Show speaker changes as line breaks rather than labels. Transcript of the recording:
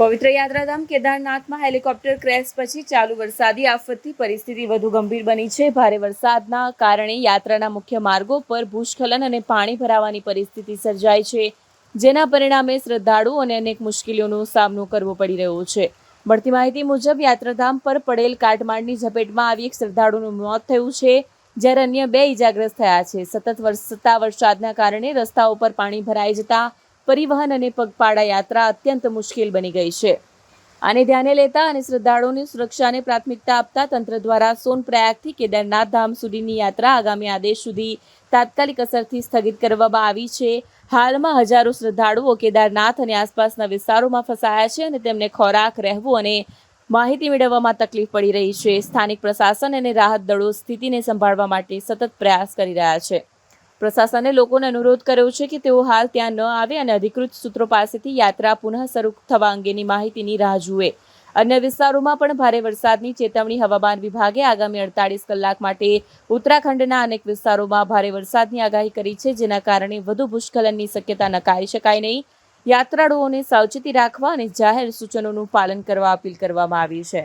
પવિત્ર યાત્રાધામ કેદારનાથમાં helicopter crash પછી ચાલુ વરસાદી આફતથી પરિસ્થિતિ વધુ ગંભીર બની છે. ભારે વરસાદના કારણે યાત્રાના મુખ્ય માર્ગો પર ભૂસ્ખલન અને પાણી ભરાવાની પરિસ્થિતિ સર્જાઈ છે, જેના પરિણામે શ્રદ્ધાળુઓ અને અનેક મુશ્કેલીઓનો સામનો કરવો પડી રહ્યો છે. મળતી માહિતી મુજબ, યાત્રાધામ પર પડેલ કાટમાળની ઝપેટમાં આવી એક શ્રદ્ધાળુનું મોત થયું છે, જ્યારે અન્ય બે ઇજાગ્રસ્ત થયા છે. સતત વરસતા વરસાદના કારણે રસ્તાઓ પર પાણી ભરાઈ જતા પરિવહન અને પગપાળા યાત્રા અત્યંત મુશ્કેલ બની ગઈ છે. આને ધ્યાને લેતા અને શ્રદ્ધાળુઓની સુરક્ષાને પ્રાથમિકતા આપતા તંત્ર દ્વારા સોનપ્રયાગથી કેદારનાથ ધામ સુધીની યાત્રા આગામી આદેશ સુધી તાત્કાલિક અસરથી સ્થગિત કરવામાં આવી છે. હાલમાં હજારો શ્રદ્ધાળુઓ કેદારનાથ અને આસપાસના વિસ્તારોમાં ફસાયા છે અને તેમને ખોરાક, રહેવું અને માહિતી મેળવવામાં તકલીફ પડી રહી છે. સ્થાનિક પ્રશાસન અને રાહત દળો સ્થિતિને સંભાળવા માટે સતત પ્રયાસ કરી રહ્યા છે. પ્રશાસને લોકોને અનુરોધ કર્યો છે કે તેઓ હાલ ત્યાં ન આવે અને અધિકૃત સૂત્રો પાસેથી યાત્રા પુનઃ શરૂ થવા અંગેની માહિતીની રાહ જુએ. અન્ય વિસ્તારોમાં પણ ભારે વરસાદની ચેતવણી હવામાન વિભાગે આગામી અડતાળીસ કલાક માટે ઉત્તરાખંડના અનેક વિસ્તારોમાં ભારે વરસાદની આગાહી કરી છે, જેના કારણે વધુ ભૂસ્ખલનની શક્યતા નકારી શકાય નહીં. યાત્રાળુઓને સાવચેતી રાખવા અને જાહેર સૂચનોનું પાલન કરવા અપીલ કરવામાં આવી છે.